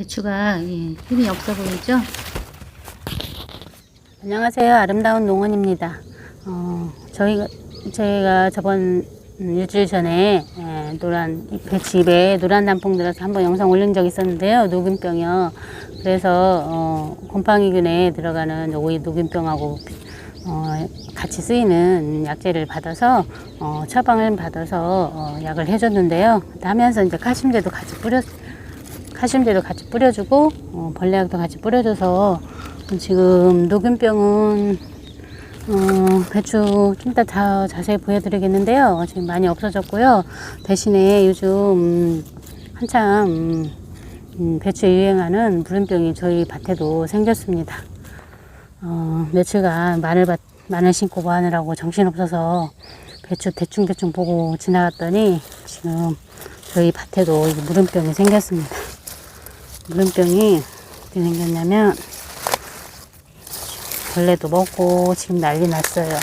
배추가 예, 힘이 없어 보이죠? 안녕하세요. 아름다운 농원입니다. 어, 저희가, 저희가 저번 음, 일주일 전에 에, 노란, 배 집에 노란 단풍 들어서 한번 영상 올린 적 있었는데요. 녹균병이요. 그래서, 어, 곰팡이균에 들어가는 오이 녹균병하고 어, 같이 쓰이는 약재를 받아서 어, 처방을 받아서 어, 약을 해줬는데요. 하면서 이제 칼슘제도 같이 뿌렸, 칼슘제도 같이 뿌려주고 어, 벌레약도 같이 뿌려줘서 지금 녹균병은 어, 배추 좀 이따 다 자세히 보여드리겠는데요. 지금 많이 없어졌고요. 대신에 요즘 음, 한참 음, 음, 배추에 유행하는 물음병이 저희 밭에도 생겼습니다. 어, 며칠간 마늘밭, 마늘 심고 뭐 하느라고 정신없어서 배추 대충대충 보고 지나갔더니 지금 저희 밭에도 이 물음병이 생겼습니다. 물음병이 어떻게 생겼냐면 벌레도 먹고 지금 난리 났어요.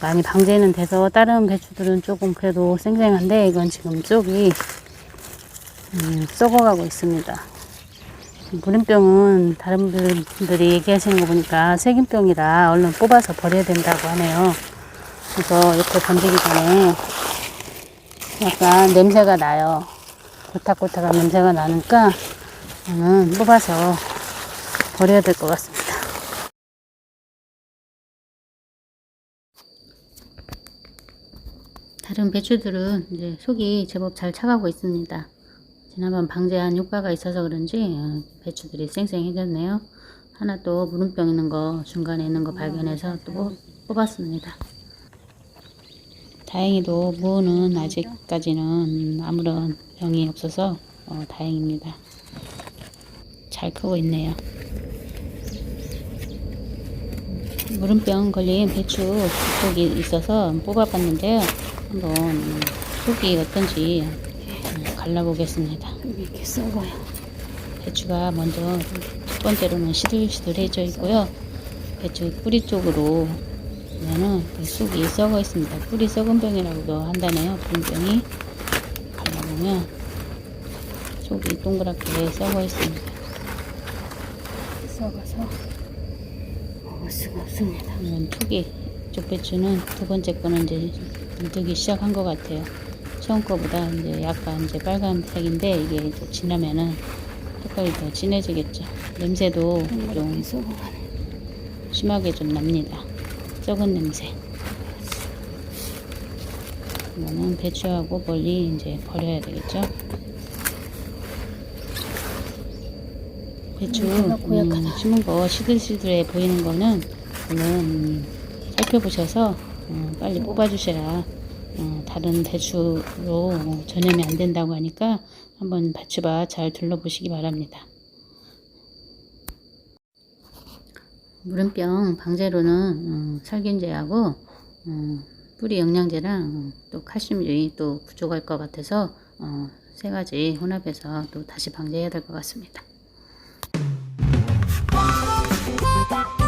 많이 방제는 돼서 다른 배추들은 조금 그래도 쌩쌩한데 이건 지금 쪽이 음, 썩어가고 있습니다. 물음병은 다른 분들이 얘기하시는 거 보니까 세균병이라 얼른 뽑아서 버려야 된다고 하네요. 그래서 옆에 던지기 전에 약간 냄새가 나요. 고탁고탁한 냄새가 나니까 저는 뽑아서 버려야 될 것 같습니다. 다른 배추들은 이제 속이 제법 잘 차가고 있습니다. 지난번 방제한 효과가 있어서 그런지 어, 배추들이 쌩쌩해졌네요. 하나 또 물음병 있는 거 중간에 있는 거 발견해서 또 뽑- 뽑았습니다. 다행히도 무는 아직까지는 아무런 병이 없어서 어, 다행입니다. 잘 크고 있네요. 물음병 걸린 배추 속이 있어서 뽑아봤는데요. 한번 음, 속이 어떤지 음, 갈라보겠습니다. 이렇게 썩어요. 배추가 먼저 첫 번째로는 시들시들해져 있고요. 배추 뿌리 쪽으로 보면은 그 속이 썩어 있습니다. 뿌리 썩은 병이라고도 한다네요. 분병이 갈라보면 속이 동그랗게 썩어 있습니다. 썩어서 먹을 수가 없습니다. 이런 톡이 쪽 배추는 두 번째 거는 이제 물들기 시작한 것 같아요. 처음 거보다 이제 약간 이제 빨간색인데 이게 좀 지나면은 색깔이 더 진해지겠죠. 냄새도 좀 썩어가네. 심하게 좀 납니다. 썩은 냄새. 이거는 배추하고 멀리 이제 버려야 되겠죠. 배추 고약하다. 음, 심은 거 시들시들해 보이는 거는 물론 음, 살펴보셔서 어, 빨리 뽑아주셔야 어, 다른 배추로 어, 전염이 안 된다고 하니까 한번 배추밭 잘 둘러보시기 바랍니다. 물음병 방제로는 음, 살균제하고 음, 뿌리 영양제랑 음, 또 칼슘이 또 부족할 것 같아서 어, 세 가지 혼합해서 또 다시 방제해야 될 것 같습니다. 「なんだって」